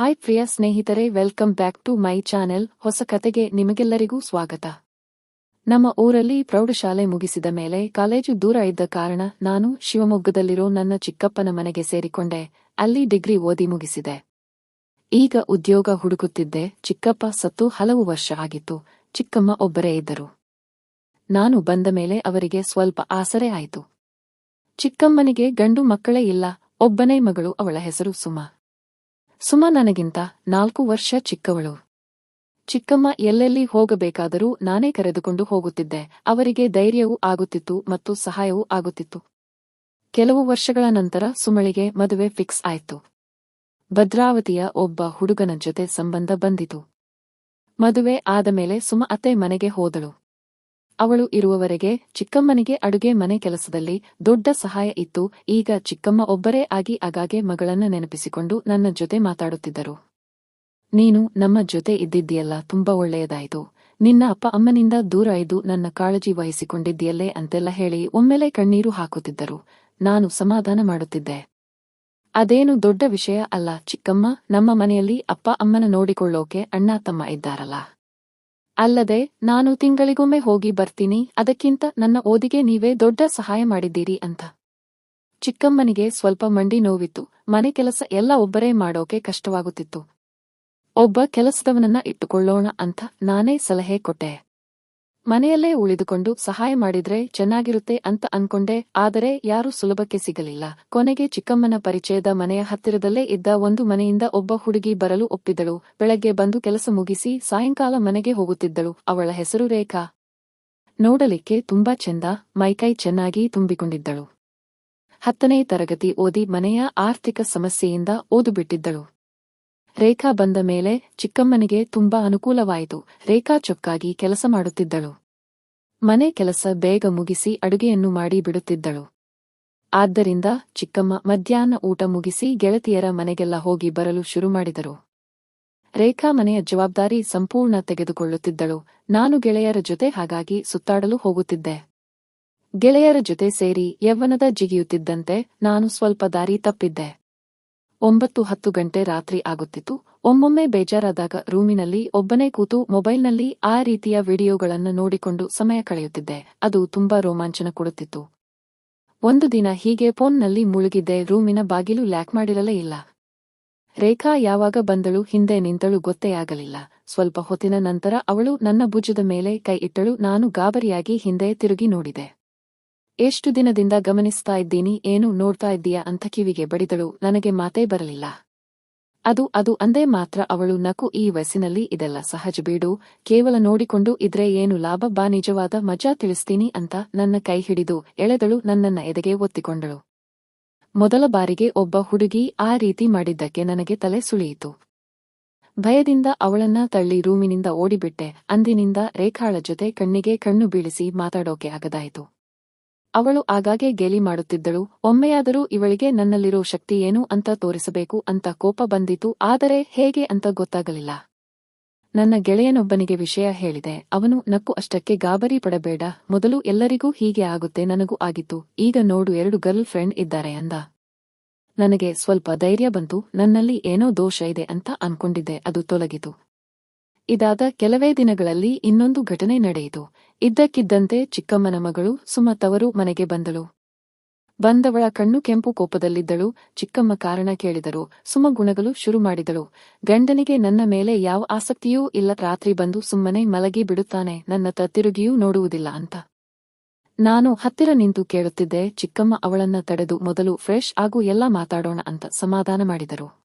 Hi ಪ್ರಿಯ ಸ್ನೇಹಿತರೆ welcome back to my channel ಹೊಸ ಕತೆಗೆ ನಿಮಗೆಲ್ಲರಿಗೂ ಸ್ವಾಗತ. ನಮ್ಮ ಊರಲ್ಲಿ ಪ್ರೌಢಶಾಲೆ ಮುಗಿಸಿದ ಮೇಲೆ ಕಾಲೇಜು ದೂರ ಇದ್ದ ಕಾರಣ ನಾನು ಶಿವಮೊಗ್ಗದಲ್ಲಿರೋ ನನ್ನ ಚಿಕ್ಕಪ್ಪನ ಮನೆಗೆ ಸೇರಿಕೊಂಡೆ. ಅಲ್ಲಿ ಡಿಗ್ರಿ ಓದಿ ಮುಗಿಸಿದೆ. ಈಗ ಉದ್ಯೋಗ ಹುಡುಕುತ್ತಿದ್ದೆ. ಚಿಕ್ಕಪ್ಪ ಸತ್ತು ಹಲವು ವರ್ಷ ಆಗಿತ್ತು. ಚಿಕ್ಕಮ್ಮ ಒಬ್ಬರೇ ಇದ್ದರು. ನಾನು ಬಂದ ಮೇಲೆ ಅವರಿಗೆ ಸ್ವಲ್ಪ ಆಸರೆ ಆಯಿತು. ಚಿಕ್ಕಮ್ಮನಿಗೆ ಗಂಡು ಮಕ್ಕಳೇ ಇಲ್ಲ. ಒಬ್ಬನೇ ಮಗಳು ಅವಳ ಹೆಸರು ಸುಮಾ. ಸುಮಾ ನನಗಿಂತ ನಾಲ್ಕು ವರ್ಷ ಚಿಕ್ಕವಳು. ಚಿಕ್ಕಮ್ಮ ಎಲ್ಲೆಲ್ಲಿ ಹೋಗಬೇಕಾದರೂ ನಾನೇ ಕರೆದುಕೊಂಡು ಹೋಗುತ್ತಿದ್ದೆ. ಅವರಿಗೆ ಧೈರ್ಯವೂ ಆಗುತ್ತಿತ್ತು ಮತ್ತು ಸಹಾಯವೂ ಆಗುತ್ತಿತ್ತು. ಕೆಲವು ವರ್ಷಗಳ ನಂತರ ಸುಮಳಿಗೆ ಮದುವೆ ಫಿಕ್ಸ್ ಆಯಿತು. ಭದ್ರಾವತಿಯ ಒಬ್ಬ ಹುಡುಗನ ಜೊತೆ ಸಂಬಂಧ ಬಂದಿತು. ಮದುವೆ ಆದ ಮೇಲೆ ಸುಮ ಅತ್ತೆ ಮನೆಗೆ ಹೋದಳು. ಅವಳು ಇರುವವರೆಗೆ ಚಿಕ್ಕಮ್ಮನಿಗೆ ಅಡುಗೆ ಮನೆ ಕೆಲಸದಲ್ಲಿ ದೊಡ್ಡ ಸಹಾಯ ಇತ್ತು. ಈಗ ಚಿಕ್ಕಮ್ಮ ಒಬ್ಬರೇ ಆಗಿ ಆಗಾಗ್ಗೆ ಮಗಳನ್ನ ನೆನಪಿಸಿಕೊಂಡು ನನ್ನ ಜೊತೆ ಮಾತಾಡುತ್ತಿದ್ದರು. ನೀನು ನಮ್ಮ ಜೊತೆ ಇದ್ದಿದ್ದೀಯಲ್ಲ, ತುಂಬಾ ಒಳ್ಳೆಯದಾಯಿತು. ನಿನ್ನ ಅಪ್ಪ ಅಮ್ಮನಿಂದ ದೂರ ಇದ್ದು ನನ್ನ ಕಾಳಜಿ ವಹಿಸಿಕೊಂಡಿದ್ದೀಯಲ್ಲೇ ಅಂತೆಲ್ಲ ಹೇಳಿ ಒಮ್ಮೆಲೆ ಕಣ್ಣೀರು ಹಾಕುತ್ತಿದ್ದರು. ನಾನು ಸಮಾಧಾನ ಮಾಡುತ್ತಿದ್ದೆ. ಅದೇನು ದೊಡ್ಡ ವಿಷಯ ಅಲ್ಲ ಚಿಕ್ಕಮ್ಮ, ನಮ್ಮ ಮನೆಯಲ್ಲಿ ಅಪ್ಪ ಅಮ್ಮನ ನೋಡಿಕೊಳ್ಳೋಕೆ ಅಣ್ಣ ತಮ್ಮ ಇದ್ದಾರಲ್ಲ. ಅಲ್ಲದೆ, ನಾನು ತಿಂಗಳಿಗೊಮ್ಮೆ ಹೋಗಿ ಬರ್ತೀನಿ, ಅದಕ್ಕಿಂತ ನನ್ನ ಓದಿಗೆ ನೀವೇ ದೊಡ್ಡ ಸಹಾಯ ಮಾಡಿದ್ದೀರಿ ಅಂತ. ಚಿಕ್ಕಮ್ಮನಿಗೆ ಸ್ವಲ್ಪ ಮಂಡಿ ನೋವಿತ್ತು, ಮನೆ ಕೆಲಸ ಎಲ್ಲ ಒಬ್ಬರೇ ಮಾಡೋಕೆ ಕಷ್ಟವಾಗುತ್ತಿತ್ತು. ಒಬ್ಬ ಕೆಲಸದವನನ್ನ ಇಟ್ಟುಕೊಳ್ಳೋಣ ಅಂತ ನಾನೇ ಸಲಹೆ ಕೊಟ್ಟೆ. ಮನೆಯಲ್ಲೇ ಉಳಿದುಕೊಂಡು ಸಹಾಯ ಮಾಡಿದ್ರೆ ಚೆನ್ನಾಗಿರುತ್ತೆ ಅಂತ ಅನ್ಕೊಂಡೆ, ಆದರೆ ಯಾರೂ ಸುಲಭಕ್ಕೆ ಸಿಗಲಿಲ್ಲ. ಕೊನೆಗೆ ಚಿಕ್ಕಮ್ಮನ ಪರಿಚಯದ ಮನೆಯ ಹತ್ತಿರದಲ್ಲೇ ಇದ್ದ ಒಂದು ಮನೆಯಿಂದ ಒಬ್ಬ ಹುಡುಗಿ ಬರಲು ಒಪ್ಪಿದಳು ಬೆಳಗ್ಗೆ ಬಂದು ಕೆಲಸ ಮುಗಿಸಿ ಸಾಯಂಕಾಲ ಮನೆಗೆ ಹೋಗುತ್ತಿದ್ದಳು. ಅವಳ ಹೆಸರು ರೇಖಾ. ನೋಡಲಿಕ್ಕೆ ತುಂಬಾ ಚೆಂದ ಮೈಕೈ ಚೆನ್ನಾಗಿ ತುಂಬಿಕೊಂಡಿದ್ದಳು. ಹತ್ತನೇ ತರಗತಿ ಓದಿ ಮನೆಯ ಆರ್ಥಿಕ ಸಮಸ್ಯೆಯಿಂದ ಓದು ಬಿಟ್ಟಿದ್ದಳು ರೇಖಾ ಬಂದ ಮೇಲೆ ಚಿಕ್ಕಮ್ಮನಿಗೆ ತುಂಬಾ ಅನುಕೂಲವಾಯಿತು. ರೇಖಾ ಚೊಕ್ಕಾಗಿ ಕೆಲಸ ಮಾಡುತ್ತಿದ್ದಳು. ಮನೆ ಕೆಲಸ ಬೇಗ ಮುಗಿಸಿ ಅಡುಗೆಯನ್ನು ಮಾಡಿ ಬಿಡುತ್ತಿದ್ದಳು. ಆದ್ದರಿಂದ ಚಿಕ್ಕಮ್ಮ ಮಧ್ಯಾಹ್ನ ಊಟ ಮುಗಿಸಿ ಗೆಳತಿಯರ ಮನೆಗೆಲ್ಲ ಹೋಗಿ ಬರಲು ಶುರು ಮಾಡಿದರು. ರೇಖಾ ಮನೆಯ ಜವಾಬ್ದಾರಿ ಸಂಪೂರ್ಣ ತೆಗೆದುಕೊಳ್ಳುತ್ತಿದ್ದಳು. ನಾನು ಗೆಳೆಯರ ಜೊತೆ ಹಾಗಾಗಿ ಸುತ್ತಾಡಲು ಹೋಗುತ್ತಿದ್ದೆ. ಗೆಳೆಯರ ಜೊತೆ ಸೇರಿ ಯವ್ವನದ ಜಿಗಿಯುತ್ತಿದ್ದಂತೆ ನಾನು ಸ್ವಲ್ಪ ದಾರಿ ತಪ್ಪಿದ್ದೆ. ಒಂಬತ್ತು ಹತ್ತು ಗಂಟೆ ರಾತ್ರಿ ಆಗುತ್ತಿತ್ತು. ಒಮ್ಮೊಮ್ಮೆ ಬೇಜಾರಾದಾಗ ರೂಮಿನಲ್ಲಿ ಒಬ್ಬನೇ ಕೂತು ಮೊಬೈಲ್ನಲ್ಲಿ ಆ ರೀತಿಯ ವಿಡಿಯೋಗಳನ್ನು ನೋಡಿಕೊಂಡು ಸಮಯ ಕಳೆಯುತ್ತಿದ್ದೆ. ಅದು ತುಂಬಾ ರೋಮಾಂಚನ ಕೊಡುತ್ತಿತ್ತು. ಒಂದು ದಿನ ಹೀಗೆ ಫೋನ್ನಲ್ಲಿ ಮುಳುಗಿದ್ದೆ, ರೂಮಿನ ಬಾಗಿಲು ಲ್ಯಾಕ್ ಮಾಡಿರಲೇ ಇಲ್ಲ. ರೇಖಾ ಯಾವಾಗ ಬಂದಳು, ಹಿಂದೆ ನಿಂತಳು ಗೊತ್ತೇ ಆಗಲಿಲ್ಲ. ಸ್ವಲ್ಪ ಹೊತ್ತಿನ ನಂತರ ಅವಳು ನನ್ನ ಭುಜದ ಮೇಲೆ ಕೈ ಇಟ್ಟಳು. ನಾನು ಗಾಬರಿಯಾಗಿ ಹಿಂದೆ ತಿರುಗಿ ನೋಡಿದೆ. ಎಷ್ಟು ದಿನದಿಂದ ಗಮನಿಸ್ತಾ ಇದ್ದೀನಿ, ಏನು ನೋಡ್ತಾ ಇದ್ದೀಯಾ ಅಂತ ಕಿವಿಗೆ ಬಡಿದಳು, ನನಗೆ ಮಾತೇ ಬರಲಿಲ್ಲ. ಅದು ಅದು ಅಂದೇ ಮಾತ್ರ ಅವಳು ನಕು ಈ ವಯಸ್ಸಿನಲ್ಲಿ ಇದೆಲ್ಲ ಸಹಜ ಬೀಡು, ಕೇವಲ ನೋಡಿಕೊಂಡು ಇದ್ರೆ ಏನು ಲಾಭ ಬಾ ನಿಜವಾದ ಮಜಾ ತಿಳಿಸ್ತೀನಿ ಅಂತ ನನ್ನ ಕೈ ಹಿಡಿದು ಎಳೆದಳು, ನನ್ನನ್ನ ಎದೆಗೆ ಒತ್ತಿಕೊಂಡಳು. ಮೊದಲ ಬಾರಿಗೆ ಒಬ್ಬ ಹುಡುಗಿ ಆ ರೀತಿ ಮಾಡಿದ್ದಕ್ಕೆ ನನಗೆ ತಲೆ ಸುಳಿಯಿತು. ಭಯದಿಂದ ಅವಳನ್ನ ತಳ್ಳಿ ರೂಮಿನಿಂದ ಓಡಿಬಿಟ್ಟೆ, ಅಂದಿನಿಂದ ರೇಖಾಳ ಜೊತೆ ಕಣ್ಣಿಗೆ ಕಣ್ಣು ಬೀಳಿಸಿ ಮಾತಾಡೋಕೆ ಆಗದಾಯಿತು. ಅವಳು ಆಗಾಗ್ಗೆ ಗೇಲಿ ಮಾಡುತ್ತಿದ್ದಳು. ಒಮ್ಮೆಯಾದರೂ ಇವಳಿಗೆ ನನ್ನಲ್ಲಿರೋ ಶಕ್ತಿ ಏನು ಅಂತ ತೋರಿಸಬೇಕು ಅಂತ ಕೋಪ ಬಂದಿತು. ಆದರೆ ಹೇಗೆ ಅಂತ ಗೊತ್ತಾಗಲಿಲ್ಲ. ನನ್ನ ಗೆಳೆಯನೊಬ್ಬನಿಗೆ ವಿಷಯ ಹೇಳಿದೆ. ಅವನು ನಕ್ಕು ಅಷ್ಟಕ್ಕೆ ಗಾಬರಿ ಪಡಬೇಡ. ಮೊದಲು ಎಲ್ಲರಿಗೂ ಹೀಗೆ ಆಗುತ್ತೆ, ನನಗೂ ಆಗಿತ್ತು. ಈಗ ನೋಡು, ಎರಡು ಗರ್ಲ್ ಫ್ರೆಂಡ್ ಇದ್ದಾರೆ ಅಂದ. ನನಗೆ ಸ್ವಲ್ಪ ಧೈರ್ಯ ಬಂತು. ನನ್ನಲ್ಲಿ ಏನೋ ದೋಷ ಇದೆ ಅಂತ ಅನ್ಕೊಂಡಿದ್ದೆ. ಅದು ತೊಲಗಿತು. ಇದಾದ ಕೆಲವೇ ದಿನಗಳಲ್ಲಿ ಇನ್ನೊಂದು ಘಟನೆ ನಡೆಯಿತು. ಇದ್ದಕ್ಕಿದ್ದಂತೆ ಚಿಕ್ಕಮ್ಮನ ಮಗಳು ಸುಮತವರು ಮನೆಗೆ ಬಂದಳು. ಬಂದವಳ ಕಣ್ಣು ಕೆಂಪು ಕೋಪದಲ್ಲಿದ್ದಳು. ಚಿಕ್ಕಮ್ಮ ಕಾರಣ ಕೇಳಿದರು. ಸುಮ ಗುಣಗಳು ಶುರು ಮಾಡಿದಳು. ಗಂಡನಿಗೆ ನನ್ನ ಮೇಲೆ ಯಾವ ಆಸಕ್ತಿಯೂ ಇಲ್ಲ. ರಾತ್ರಿ ಬಂದು ಸುಮ್ಮನೆ ಮಲಗಿ ಬಿಡುತ್ತಾನೆ. ನನ್ನ ತತ್ತಿರುಗಿಯೂ ನೋಡುವುದಿಲ್ಲ ಅಂತ. ನಾನು ಹತ್ತಿರ ನಿಂತು ಕೇಳುತ್ತಿದ್ದೆ. ಚಿಕ್ಕಮ್ಮ ಅವಳನ್ನ ತಡೆದು ಮೊದಲು ಫ್ರೆಶ್ ಆಗು ಎಲ್ಲ ಮಾತಾಡೋಣ ಅಂತ ಸಮಾಧಾನ ಮಾಡಿದರು.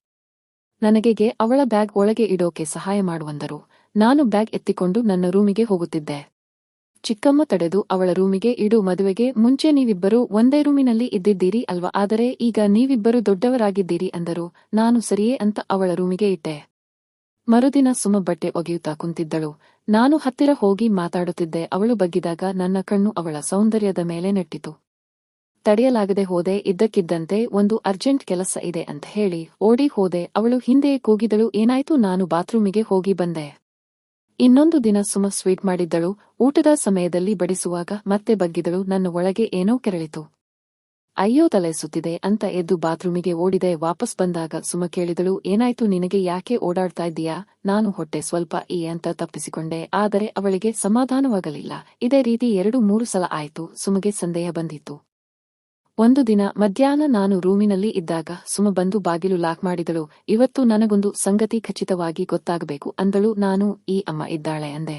ನನಗೆಗೆ ಅವಳ ಬ್ಯಾಗ್ ಒಳಗೆ ಇಡೋಕೆ ಸಹಾಯ ಮಾಡುವಂದರು ನಾನು ಬ್ಯಾಗ್ ಎತ್ತಿಕೊಂಡು ನನ್ನ ರೂಮಿಗೆ ಹೋಗುತ್ತಿದ್ದೆ. ಚಿಕ್ಕಮ್ಮ ತಡೆದು ಅವಳ ರೂಮಿಗೆ ಇಡು ಮದುವೆಗೆ ಮುಂಚೆ ನೀವಿಬ್ಬರು ಒಂದೇ ರೂಮಿನಲ್ಲಿ ಇದ್ದಿದ್ದೀರಿ ಅಲ್ವಾ? ಆದರೆ ಈಗ ನೀವಿಬ್ಬರು ದೊಡ್ಡವರಾಗಿದ್ದೀರಿ ಅಂದರು. ನಾನು ಸರಿಯೇ ಅಂತ ಅವಳ ರೂಮಿಗೆ ಇಟ್ಟೆ. ಮರುದಿನ ಸುಮ ಬಟ್ಟೆ ಒಗೆಯುತ್ತಾ ಕುಂತಿದ್ದಳು. ನಾನು ಹತ್ತಿರ ಹೋಗಿ ಮಾತಾಡುತ್ತಿದ್ದೆ. ಅವಳು ಬಗ್ಗಿದಾಗ ನನ್ನ ಕಣ್ಣು ಅವಳ ಸೌಂದರ್ಯದ ಮೇಲೆ ನೆಟ್ಟಿತು. ತಡೆಯಲಾಗದೆ ಹೋದೆ, ಇದ್ದಕ್ಕಿದ್ದಂತೆ ಒಂದು ಅರ್ಜೆಂಟ್ ಕೆಲಸ ಇದೆ ಅಂತ ಹೇಳಿ ಓಡಿ ಹೋದೆ. ಅವಳು ಹಿಂದೆಯೇ ಕೂಗಿದಳು. ಏನಾಯ್ತು? ನಾನು ಬಾತ್ರೂಮಿಗೆ ಹೋಗಿ ಬಂದೆ. ಇನ್ನೊಂದು ದಿನ ಸುಮ ಸ್ವೀಟ್ ಮಾಡಿದ್ದಳು, ಊಟದ ಸಮಯದಲ್ಲಿ ಬಡಿಸುವಾಗ ಮತ್ತೆ ಬಗ್ಗಿದಳು, ನನ್ನ ಒಳಗೆ ಏನೋ ಕೆರಳಿತು. ಅಯ್ಯೋ ತಲೆ ಸುತ್ತಿದೆ ಅಂತ ಎದ್ದು ಬಾತ್ರೂಮಿಗೆ ಓಡಿದೆ, ವಾಪಸ್ ಬಂದಾಗ ಸುಮ ಕೇಳಿದಳು, ಏನಾಯ್ತು ನಿನಗೆ ಯಾಕೆ ಓಡಾಡ್ತಾ ಇದ್ದೀಯಾ? ನಾನು ಹೊಟ್ಟೆ ಸ್ವಲ್ಪ ಈ ಅಂತ ತಪ್ಪಿಸಿಕೊಂಡೆ, ಆದರೆ ಅವಳಿಗೆ ಸಮಾಧಾನವಾಗಲಿಲ್ಲ. ಇದೇ ರೀತಿ ಎರಡು ಮೂರು ಸಲ ಆಯ್ತು, ಸುಮಗೆ ಸಂದೇಹ ಬಂದಿತ್ತು. ಒಂದು ದಿನ ಮಧ್ಯಾಹ್ನ ನಾನು ರೂಮಿನಲ್ಲಿ ಇದ್ದಾಗ ಸುಮ ಬಂದು ಬಾಗಿಲು ಲಾಕ್ ಮಾಡಿದಳು. ಇವತ್ತು ನನಗೊಂದು ಸಂಗತಿ ಖಚಿತವಾಗಿ ಗೊತ್ತಾಗಬೇಕು ಅಂದಳು. ನಾನು ಈ ಅಮ್ಮ ಇದ್ದಾಳೆ ಅಂದೆ.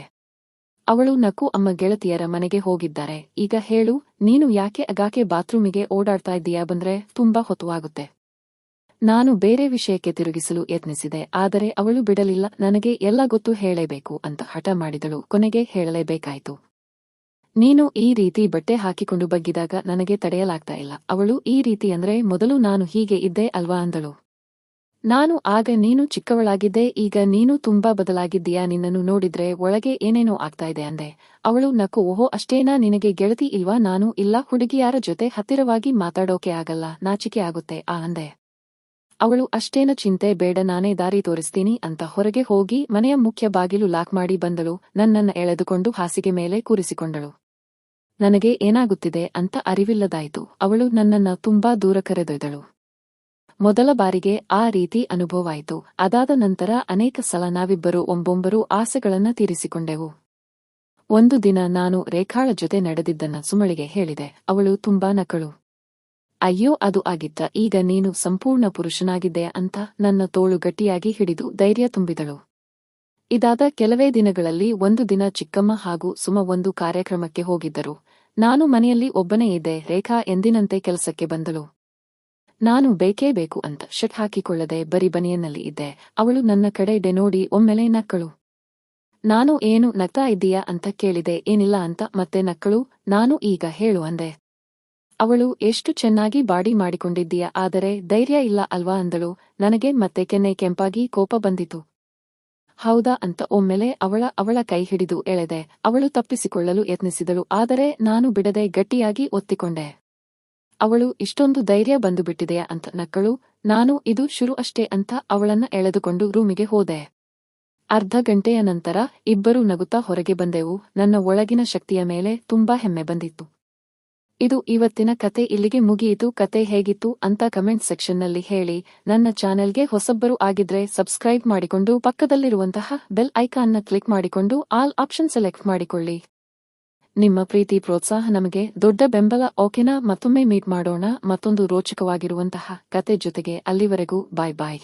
ಅವಳು ನಕ್ಕು ಅಮ್ಮ ಗೆಳತಿಯರ ಮನೆಗೆ ಹೋಗಿದ್ದಾರೆ. ಈಗ ಹೇಳು, ನೀನು ಯಾಕೆ ಅಗಾಕೆ ಬಾತ್ರೂಮಿಗೆ ಓಡಾಡ್ತಾ ಇದ್ದೀಯಾ ಬಂದ್ರೆ ತುಂಬಾ ಹೊತ್ತುವಾಗುತ್ತೆ ನಾನು ಬೇರೆ ವಿಷಯಕ್ಕೆ ತಿರುಗಿಸಲು ಯತ್ನಿಸಿದೆ, ಆದರೆ ಅವಳು ಬಿಡಲಿಲ್ಲ, ನನಗೆ ಎಲ್ಲ ಗೊತ್ತು ಹೇಳಲೇಬೇಕು ಅಂತ ಹಠ ಮಾಡಿದಳು. ಕೊನೆಗೆ ಹೇಳಲೇಬೇಕಾಯ್ತು. ನೀನು ಈ ರೀತಿ ಬಟ್ಟೆ ಹಾಕಿಕೊಂಡು ಬಗ್ಗಿದಾಗ ನನಗೆ ತಡೆಯಲಾಗ್ತಾ ಇಲ್ಲ. ಅವಳು ಈ ರೀತಿ ಅಂದ್ರೆ ಮೊದಲು ನಾನು ಹೀಗೆ ಇದ್ದೆ ಅಲ್ವಾ ಅಂದಳು. ನಾನು ಆಗ ನೀನು ಚಿಕ್ಕವಳಾಗಿದ್ದೆ, ಈಗ ನೀನು ತುಂಬಾ ಬದಲಾಗಿದ್ದೀಯಾ ನಿನ್ನನ್ನು ನೋಡಿದ್ರೆ ಒಳಗೆ ಏನೇನೋ ಆಗ್ತಾ ಇದೆ ಅಂದೆ. ಅವಳು ನಕ್ಕು, ಓಹೋ, ಅಷ್ಟೇನಾ ನಿನಗೆ ಗೆಳತಿ ಇಲ್ವಾ ನಾನು? ಇಲ್ಲ, ಹುಡುಗಿಯಾರ ಜೊತೆ ಹತ್ತಿರವಾಗಿ ಮಾತಾಡೋಕೆ ಆಗಲ್ಲ, ನಾಚಿಕೆ ಆಗುತ್ತೆ, ಆ ಅಂದೆ. ಅವಳು, ಅಷ್ಟೇನ ಚಿಂತೆ, ಬೇಡ, ನಾನೇ ದಾರಿ ತೋರಿಸ್ತೀನಿ ಅಂತ ಹೊರಗೆ ಹೋಗಿ ಮನೆಯ ಮುಖ್ಯ ಬಾಗಿಲು ಲಾಕ್ ಮಾಡಿ ಬಂದಳು. ನನ್ನನ್ನ ಎಳೆದುಕೊಂಡು ಹಾಸಿಗೆ ಮೇಲೆ ಕೂರಿಸಿಕೊಂಡಳು. ನನಗೆ ಏನಾಗುತ್ತಿದೆ ಅಂತ ಅರಿವಿಲ್ಲದಾಯಿತು. ಅವಳು ನನ್ನನ್ನು ತುಂಬಾ ದೂರ ಕರೆದೊಯ್ದಳು. ಮೊದಲ ಬಾರಿಗೆ ಆ ರೀತಿ ಅನುಭವವಾಯಿತು. ಅದಾದ ನಂತರ ಅನೇಕ ಸಲ ನಾವಿಬ್ಬರು ಒಂಬೊಂಬರು ಆಸೆಗಳನ್ನು ತೀರಿಸಿಕೊಂಡೆವು. ಒಂದು ದಿನ ನಾನು ರೇಖಾಳ ಜೊತೆ ನಡೆದಿದ್ದನ್ನ ಸುಮಳಿಗೆ ಹೇಳಿದೆ. ಅವಳು ತುಂಬಾ ನಕಳು. ಅಯ್ಯೋ, ಅದು ಆಗಿತ್ತ. ಈಗ ನೀನು ಸಂಪೂರ್ಣ ಪುರುಷನಾಗಿದ್ದೆ ಅಂತ ನನ್ನ ತೋಳು ಗಟ್ಟಿಯಾಗಿ ಹಿಡಿದು ಧೈರ್ಯ ತುಂಬಿದಳು. ಇದಾದ ಕೆಲವೇ ದಿನಗಳಲ್ಲಿ ಒಂದು ದಿನ ಚಿಕ್ಕಮ್ಮ ಹಾಗೂ ಸುಮ ಒಂದು ಕಾರ್ಯಕ್ರಮಕ್ಕೆ ಹೋಗಿದ್ದರು. ನಾನು ಮನೆಯಲ್ಲಿ ಒಬ್ಬನೇ ಇದ್ದೆ, ರೇಖಾ ಎಂದಿನಂತೆ ಕೆಲಸಕ್ಕೆ ಬಂದಳು. ನಾನು ಬೇಕೇ ಬೇಕು ಅಂತ ಶಟ್ ಹಾಕಿಕೊಳ್ಳದೆ ಬರಿ ಬನಿಯನ್ನಲ್ಲಿ ಇದ್ದೆ. ಅವಳು ನನ್ನ ಕಡೆ ನೋಡಿ ಒಮ್ಮೆಲೆ ನಕ್ಕಳು. ನಾನು ಏನು ನಗ್ತಾ ಇದ್ದೀಯಾ ಅಂತ ಕೇಳಿದೆ, ಏನಿಲ್ಲ ಅಂತ ಮತ್ತೆ ನಕ್ಕಳು. ನಾನು ಈಗ ಹೇಳು ಅಂದೆ. ಅವಳು, ಎಷ್ಟು ಚೆನ್ನಾಗಿ ಬಾಡಿ ಮಾಡಿಕೊಂಡಿದ್ದೀಯಾ, ಆದರೆ ಧೈರ್ಯ ಇಲ್ಲ ಅಲ್ವಾ ಅಂದಳು. ನನಗೆ ಮತ್ತೆ ಕೆನ್ನೆ ಕೆಂಪಾಗಿ ಕೋಪ ಬಂದಿತು. ಹೌದಾ ಅಂತ ಒಮ್ಮೆಲೆ ಅವಳ ಅವಳ ಕೈ ಹಿಡಿದು ಎಳೆದೆ. ಅವಳು ತಪ್ಪಿಸಿಕೊಳ್ಳಲು ಯತ್ನಿಸಿದಳು, ಆದರೆ ನಾನು ಬಿಡದೆ ಗಟ್ಟಿಯಾಗಿ ಒತ್ತಿಕೊಂಡೆ. ಅವಳು, ಇಷ್ಟೊಂದು ಧೈರ್ಯ ಬಂದು ಬಿಟ್ಟಿದೆಯಾ ಅಂತ ನಕ್ಕಳು. ನಾನು, ಇದು ಶುರು ಅಷ್ಟೇ ಅಂತ ಅವಳನ್ನ ಎಳೆದುಕೊಂಡು ರೂಮಿಗೆ ಹೋದೆ. ಅರ್ಧ ಗಂಟೆಯ ನಂತರ ಇಬ್ಬರೂ ನಗುತ್ತಾ ಹೊರಗೆ ಬಂದೆವು. ನನ್ನ ಒಳಗಿನ ಶಕ್ತಿಯ ಮೇಲೆ ತುಂಬಾ ಹೆಮ್ಮೆ ಬಂದಿತ್ತು. ಇದು ಇವತ್ತಿನ ಕತೆ ಇಲ್ಲಿಗೆ ಮುಗಿಯಿತು. ಕತೆ ಹೇಗಿತ್ತು ಅಂತ ಕಮೆಂಟ್ ಸೆಕ್ಷನ್ನಲ್ಲಿ ಹೇಳಿ. ನನ್ನ ಚಾನೆಲ್ಗೆ ಹೊಸಬ್ಬರು ಆಗಿದ್ರೆ ಸಬ್ಸ್ಕ್ರೈಬ್ ಮಾಡಿಕೊಂಡು ಪಕ್ಕದಲ್ಲಿರುವಂತಹ ಬೆಲ್ ಐಕಾನ್ನ ಕ್ಲಿಕ್ ಮಾಡಿಕೊಂಡು ಆಲ್ ಆಪ್ಷನ್ ಸೆಲೆಕ್ಟ್ ಮಾಡಿಕೊಳ್ಳಿ. ನಿಮ್ಮ ಪ್ರೀತಿ ಪ್ರೋತ್ಸಾಹ ನಮಗೆ ದೊಡ್ಡ ಬೆಂಬಲ. ಓಕೆನಾ? ಮತ್ತೊಮ್ಮೆ ಮೀಟ್ ಮಾಡೋಣ. ಮತ್ತೊಂದು ರೋಚಕವಾಗಿರುವಂತಹ ಕತೆ ಜೊತೆಗೆ ಅಲ್ಲಿವರೆಗೂ. ಬಾಯ್ ಬಾಯ್.